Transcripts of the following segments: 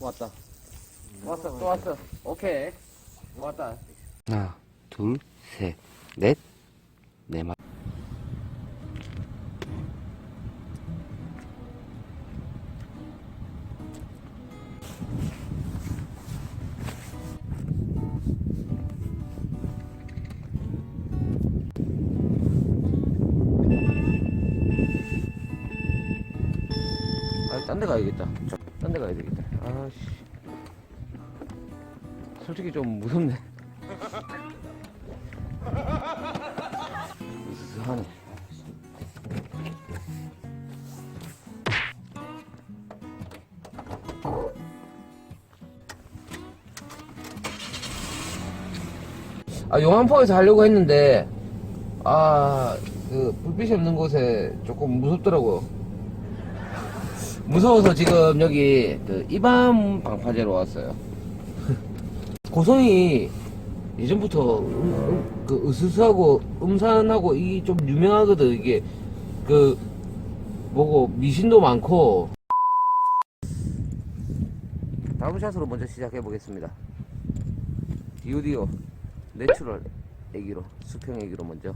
왔다. 왔어, 또 왔어. 오케이. 왔다. 하나, 둘, 셋, 넷, 네 마리. 아, 딴데 가야겠다. 딴 데 가야 되겠다. 아씨. 솔직히 좀 무섭네. 으스하네. 아, 용암포에서 하려고 했는데, 아, 그, 불빛이 없는 곳에 조금 무섭더라고요. 무서워서 지금 여기 그 이밤 방파제로 왔어요. 고성이 예전부터 음, 음, 그 으스스하고 음산하고 이 좀 유명하거든 이게 그 뭐고 미신도 많고 다음 샷으로 먼저 시작해 보겠습니다. 디오디오 내추럴 애기로 수평 애기로 먼저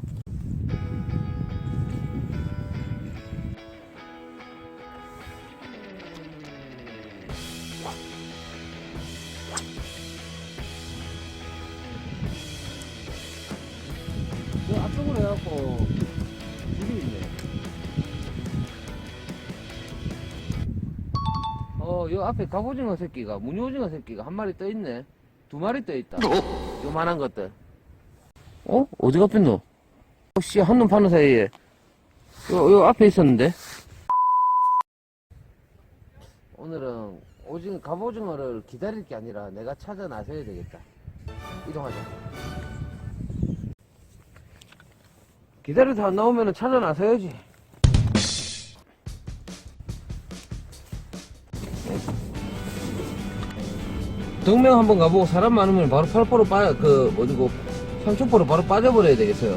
그 앞쪽으로 해갖고 줄이 있네. 어, 요 앞에 갑오징어 새끼가, 무늬오징어 새끼가 한 마리 떠 있네. 두 마리 떠 있다. 요만한 것들. 어? 어디 갔겠노? 어, 씨, 한눈 파는 사이에. 요, 요 앞에 있었는데? 오늘은 오징어, 갑오징어를 기다릴 게 아니라 내가 찾아 나서야 되겠다. 이동하자. 기다려서 안 나오면 찾아 나서야지. 동명 한번 가보고 사람 많으면 바로 팔포로 빠, 그, 어디고, 삼천포로 바로 빠져버려야 되겠어요.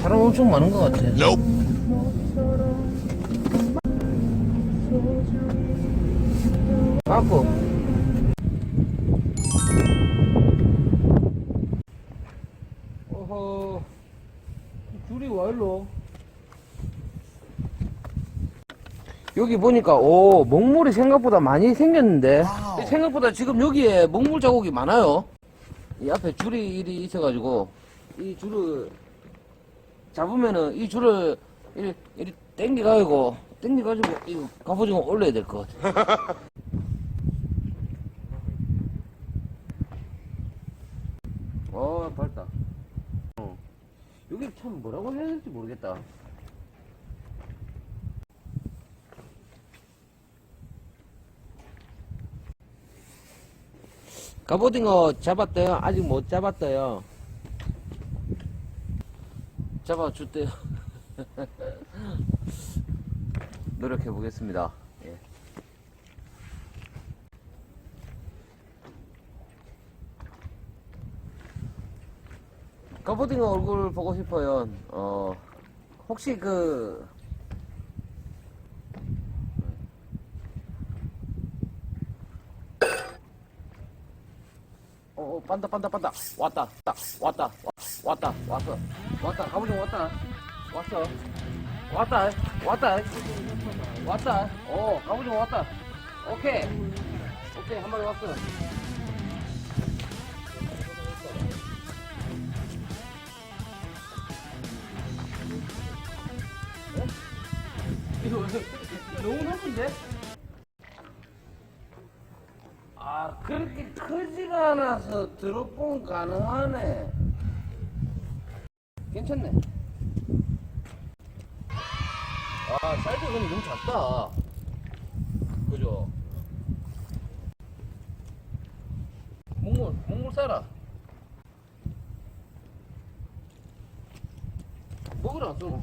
사람 엄청 많은 것 같아. 빠꾸. 어허, 줄이 와 일로. 여기 보니까 오 먹물이 생각보다 많이 생겼는데 생각보다 지금 여기에 먹물 자국이 많아요. 이 앞에 줄이 일이 있어가지고 이 줄을 잡으면은 이 줄을 이리, 이리 땡겨가지고 땡겨가지고 이 갑오징어 올려야 될 것 같아. 어, 밝다. 어. 여기 참 뭐라고 해야 될지 모르겠다. 갑오징어 잡았대요? 아직 못 잡았대요. 잡아줬대요. 노력해 보겠습니다. 예. 갑오징어 얼굴 보고 싶어요. 어, 혹시 그, 어, 어, 빤다, 빤다, 빤다. 왔다, 왔다, 왔다, 왔다, 왔어. 왔다, 갑오징어 왔다. 왔어. 왔다, 왔다. 왔다. 어, 갑오징어 왔다. 오케이. 오케이, 한 마리 왔어. 너무 높은데? 아 그렇게 크지가 않아서 드롭봉 가능하네 괜찮네 아 사이즈가 근데 너무 작다 그죠? 목물 목물 싸라 먹으러 왔어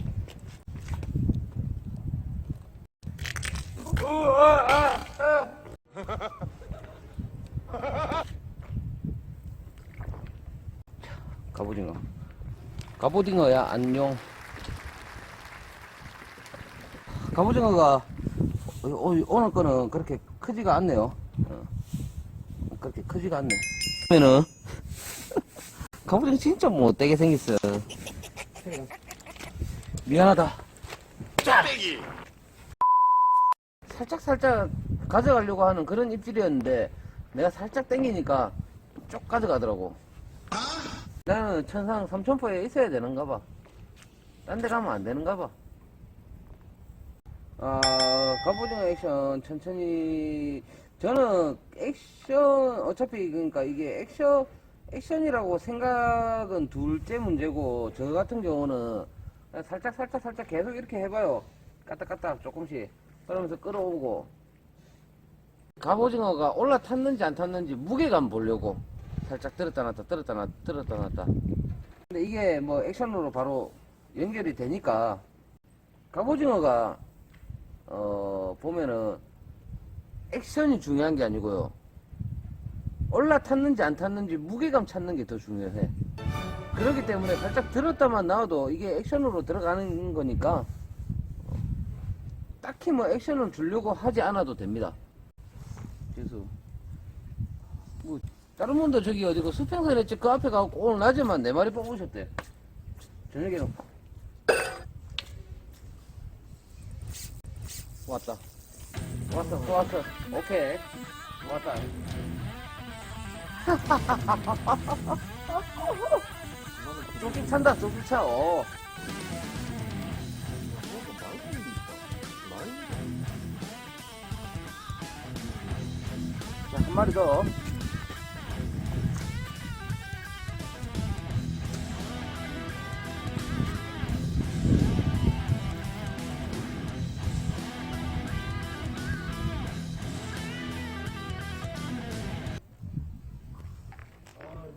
갑오징어. 갑오징어야 안녕. 갑오징어가 어, 어, 오늘 거는 그렇게 크지가 않네요. 어. 그렇게 크지가 않네. 그러면은 갑오징어 진짜 못되게 생겼어. 미안하다. 살짝 살짝 가져가려고 하는 그런 입질이었는데 내가 살짝 당기니까 쭉 가져가더라고 나는 천상 삼천포에 있어야 되는가 봐. 딴 데 가면 안 되는가 봐. 아, 갑오징어 액션 천천히. 저는 액션, 어차피 그러니까 이게 액션, 액션이라고 생각은 둘째 문제고, 저 같은 경우는 살짝 살짝 살짝 계속 이렇게 해봐요. 까딱까딱 조금씩. 그러면서 끌어오고. 갑오징어가 올라탔는지 안 탔는지 무게감 보려고. 살짝 들었다 놨다 들었다 놨다 들었다 놨다. 근데 이게 뭐 액션으로 바로 연결이 되니까 갑오징어가 어 보면은 액션이 중요한 게 아니고요. 올라탔는지 안 탔는지 무게감 찾는 게 더 중요해. 그렇기 때문에 살짝 들었다만 나와도 이게 액션으로 들어가는 거니까 어, 딱히 뭐 액션을 주려고 하지 않아도 됩니다. 뭐 다른 분도 저기 어디고 수평선에 그 앞에 가고 오늘 낮에만 네 마리 뽑으셨대. 저녁에는 왔다. 왔어, 또 왔어. 오케이. 왔다. 쭉쭉 찬다, 쭉쭉 차. 어. 자, 한 마리 더.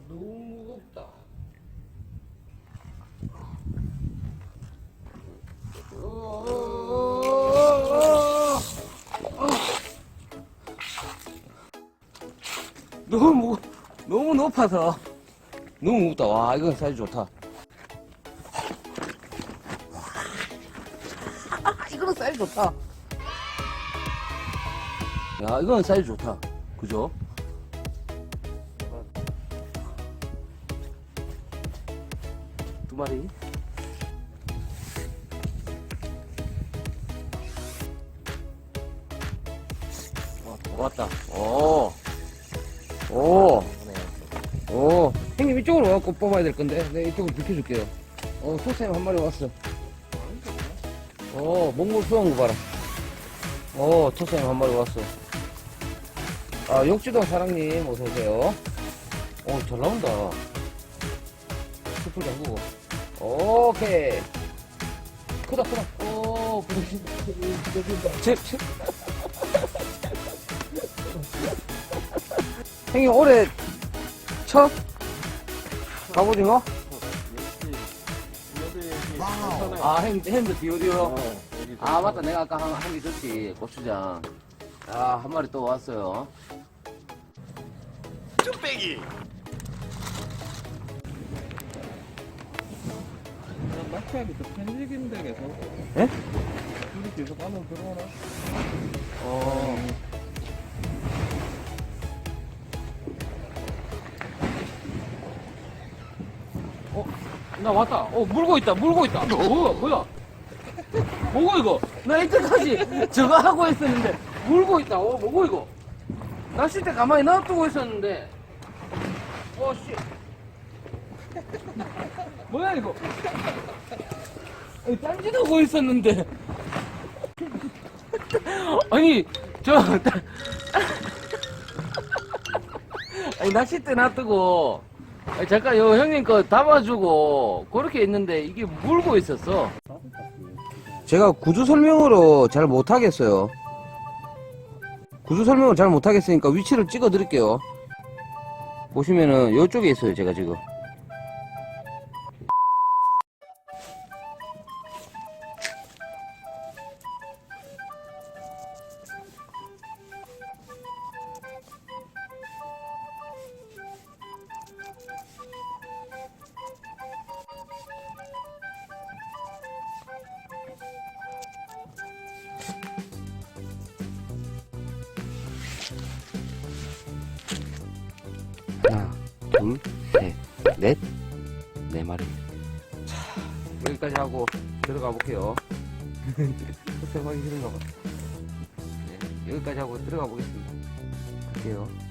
너무 무겁다. 너무 무, 너무 높아서 너무 무겁다. 와, 이건 사이즈 좋다. 아, 이거는 사이즈 좋다. 야, 이건 사이즈 좋다. 그죠? 마리. 어, 왔다. 오. 오. 오. 형님 이쪽으로 와갖고 뽑아야 될 건데. 네, 이쪽으로 비켜줄게요. 어, 소쌤 한 마리 왔어. 어, 몽골 거 봐라. 어, 토쌤 한 마리 왔어. 아, 욕지동 사랑님, 어서오세요. 어, 잘 나온다. 숯불 잠그고. 오케이. 크다, 크다. 오, 제. 형님, 올해 첫 갑오징어? 아, 햄, 햄도 디오디오. 아, 맞다. 내가 아까 한, 한개 줬지. 고추장. 아, 한 마리 또 왔어요. 마크하기 그 편집인데 계속 예? 둘이 계속 안으로 들어오나? 어. 어, 나 왔다. 어, 물고 있다, 물고 있다. 뭐야, 뭐야? 뭐고, 이거? 나 이때까지 저거 하고 있었는데, 물고 있다. 어, 뭐고, 이거? 낚싯대 가만히 놔두고 있었는데, 어, 씨. 뭐야, 이거? 아니, 딴짓하고 있었는데. 아니 저 아니 낚싯대 놔두고 아니, 잠깐 요 형님 거 담아주고 그렇게 있는데 이게 물고 있었어 제가 구조 설명으로 잘 못하겠어요 구조 설명을 잘 못하겠으니까 위치를 찍어 드릴게요 보시면은 요쪽에 있어요 제가 지금 둘, 셋, 넷, 네 마리. 여기까지 하고 들어가 볼게요. 수영하기 싫은가 봐. 네, 여기까지 하고 들어가 보겠습니다. 갈게요.